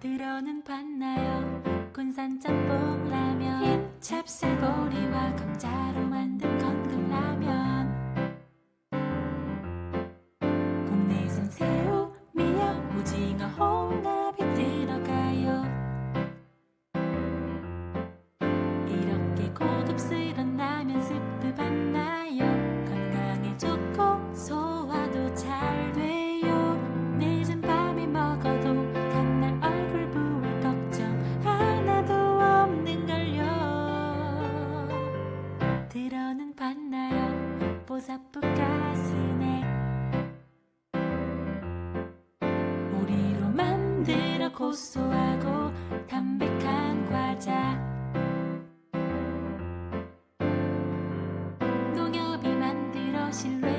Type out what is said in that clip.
들어는 봤나요? 군산 짬뽕 라면 찹쌀보리와 감자로 만든 건강라면. 국내산 새우 미역 오징어 홍합이 들어가요. 이렇게 고급스런 라면 스프 봤나요 보사프 가스넥 오리로 만들어 고소하고 담백한 과자. 농협이 만들어 신뢰